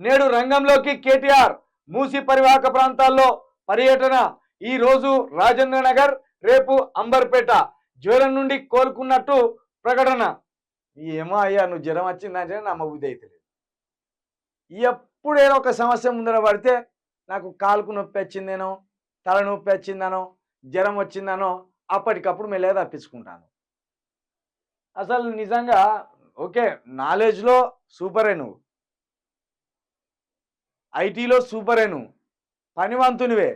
నేడు రంగంలోకి కేటీఆర్ మూసి పరివాహక ప్రాంతాల్లో పర్యటన. ఈ రోజు రాజేంద్ర నగర్ రేపు అంబర్పేట జ్వరం నుండి కోలుకున్నట్టు ప్రకటన. ఏమో అయ్యా నువ్వు జ్వరం వచ్చిందంటే నమ్మబుద్ధి అయితే లేదు ఎప్పుడేదో ఒక సమస్య ముందర పడితే నాకు కాలుకు నొప్పి వచ్చిందేనో తల నొప్పి వచ్చిందనో జ్వరం వచ్చిందనో అప్పటికప్పుడు మెల్లగా తప్పించుకుంటాను. అసలు నిజంగా ఓకే నాలెడ్జ్లో సూపరే నువ్వు. ఐటీలో సూపరే నువ్వు పనివంతునివే.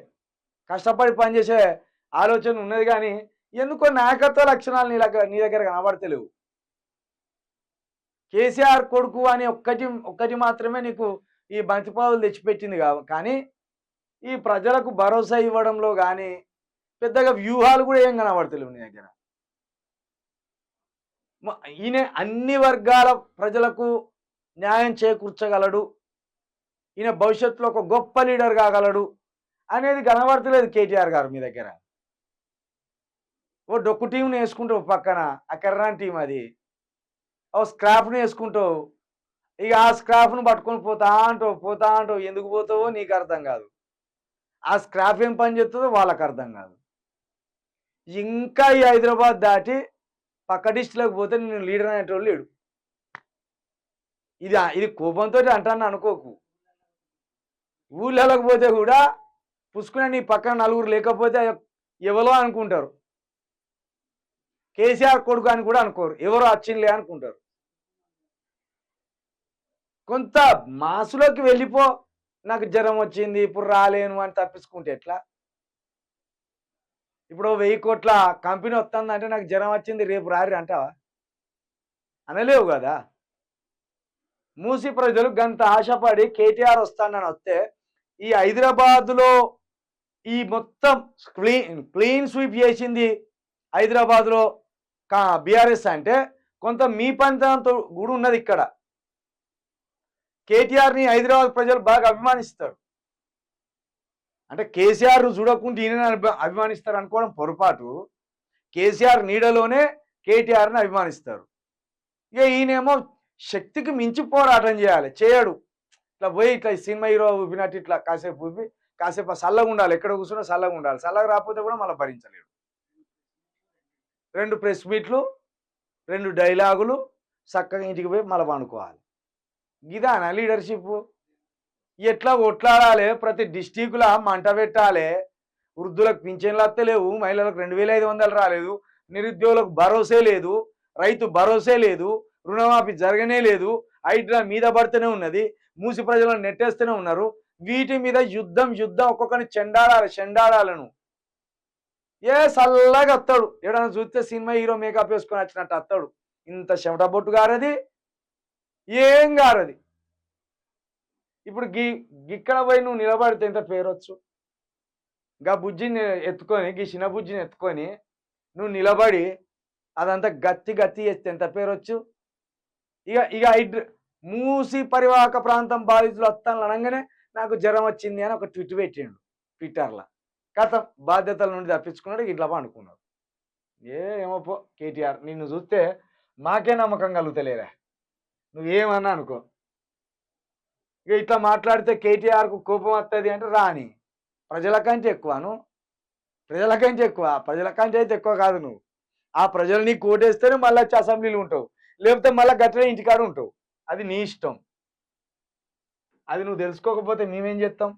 కష్టపడి పనిచేసే ఆలోచన ఉన్నది కానీ ఎందుకో నాయకత్వ లక్షణాలు నీ దగ్గర నీ దగ్గర కనబడతలేవు. కేసీఆర్ కొడుకు అని ఒక్కటి ఒక్కటి మాత్రమే నీకు ఈ బంతిపాదులు తెచ్చిపెట్టింది కావు కానీ ఈ ప్రజలకు భరోసా ఇవ్వడంలో కానీ పెద్దగా వ్యూహాలు కూడా ఏం కనబడతలేవు నీ దగ్గర. ఈయన అన్ని వర్గాల ప్రజలకు న్యాయం చేకూర్చగలడు. ఈయన భవిష్యత్తులో ఒక గొప్ప లీడర్ కాగలడు అనేది కనబడతలేదు కేటీఆర్ గారు మీ దగ్గర. ఓ డొక్కు టీంని వేసుకుంటావు పక్కన ఆ కెర్రాన్ టీం అది. ఓ స్క్రాప్ని వేసుకుంటావు. ఇక ఆ స్క్రాప్ను పట్టుకొని పోతా అంటావు పోతా అంటావు. ఎందుకు పోతావో నీకు అర్థం కాదు. ఆ స్క్రాప్ ఏం పని చేస్తుందో వాళ్ళకి అర్థం కాదు. ఇంకా ఈ హైదరాబాద్ దాటి పక్క డిస్ట్రిక్ట్లోకి పోతే నేను లీడర్ అనేటోళ్ళు లేడు. ఇది ఇది కోపంతో అంటాను అనుకోకు. ఊళ్ళలోకి పోతే కూడా పుసుకునే నీ పక్కన నలుగురు లేకపోతే ఎవరో అనుకుంటారు. కేసీఆర్ కొడుకు అని కూడా అనుకోరు. ఎవరో వచ్చిందిలే అనుకుంటారు. కొంత మాసులోకి వెళ్ళిపో. నాకు జ్వరం వచ్చింది ఇప్పుడు రాలేను అని తప్పించుకుంటే ఎట్లా? ఇప్పుడు వెయ్యి కోట్ల కంపెనీ వస్తుందంటే నాకు జ్వరం వచ్చింది రేపు రారి అంటావా? అనలేవు కదా? మూసి ప్రజలు గంత ఆశపడి కేటీఆర్ వస్తానని వస్తే ఈ హైదరాబాద్లో ఈ మొత్తం క్లీన్ క్లీన్ స్వీప్ చేసింది హైదరాబాద్లో కా బీఆర్ఎస్ అంటే కొంత మీ పంతంతో కూడా ఉన్నది ఇక్కడ. కేటీఆర్ని హైదరాబాద్ ప్రజలు బాగా అభిమానిస్తారు. అంటే కేసీఆర్ చూడకుండా ఈయన అభిమానిస్తారు అనుకోవడం పొరపాటు. కేసీఆర్ నీడలోనే కేటీఆర్ని అభిమానిస్తారు. ఇక ఈయనేమో శక్తికి మించి పోరాటం చేయాలి చేయడు. ఇట్లా పోయి ఇట్లా సినిమా హీరో ఊపినట్టు ఇట్లా కాసేపు ఊపి కాసేపు చల్లగా ఉండాలి. ఎక్కడ కూర్చున్నా చల్లగా ఉండాలి. చల్లగా రాకపోతే కూడా మళ్ళీ భరించలేడు. రెండు ప్రెస్ మీట్లు రెండు డైలాగులు చక్కగా ఇంటికి పోయి మళ్ళీ పండుకోవాలి. ఇదానా లీడర్షిప్? ఎట్లా కొట్లాడాలి? ప్రతి డిస్టిక్లా మంట పెట్టాలి. వృద్ధులకు పింఛన్లు వస్తలేవు మహిళలకు రెండు వేల ఐదు వందలు రాలేదు నిరుద్యోగులకు భరోసే లేదు రైతు భరోసే లేదు రుణమాఫీ జరగనే లేదు హైడ్రా మీద పడుతూనే ఉన్నది. మూసి ప్రజలను నెట్టేస్తూనే ఉన్నారు. వీటి మీద యుద్ధం యుద్ధం ఒక్కొక్కరిని చెండాడాలి చెండాడాలను ఏ చల్లగా వస్తాడు ఎడన్నా చూస్తే సినిమా హీరో మేకప్ వేసుకొని వచ్చినట్టు వస్తాడు ఇంత చెమట బొట్టు గారది. ఏం గారది? ఇప్పుడు గీ గిక్కడ పోయి నువ్వు నిలబడితే ఎంత పేరొచ్చు? గా బుజ్జిని ఎత్తుకొని గీ చిన్న బుజ్జిని ఎత్తుకొని నువ్వు నిలబడి అదంతా గత్తి గత్తి చేస్తే ఎంత పేరొచ్చు? ఇక ఇక హైడ్ర మూసి పరివాహక ప్రాంతం బాధితులు వస్తాను అనగానే నాకు జ్వరం వచ్చింది అని ఒక ట్విట్ పెట్టిండు ట్విట్టర్లో. కథ బాధ్యతల నుండి తప్పించుకున్నాడు ఇట్లా పండుకున్నాడు. ఏమోపో ఏమో కేటీఆర్ నిన్ను చూస్తే మాకే నమ్మకం కలుగుతలేరా నువ్వేమన్నా అనుకో. ఇక ఇట్లా మాట్లాడితే కేటీఆర్కు కోపం వస్తుంది అంటే రాని. ప్రజల కంటే ఎక్కువను ప్రజల కంటే ఎక్కువ ప్రజల కంటే అయితే ఎక్కువ కాదు నువ్వు. ఆ ప్రజలు నీకు ఓటేస్తేనే మళ్ళీ వచ్చి అసెంబ్లీలు ఉంటావు. లేకపోతే మళ్ళీ గట్టిగా ఇంటికాడ ఉంటావు. అది నీ ఇష్టం. అది నువ్వు తెలుసుకోకపోతే మేమేం చేస్తాం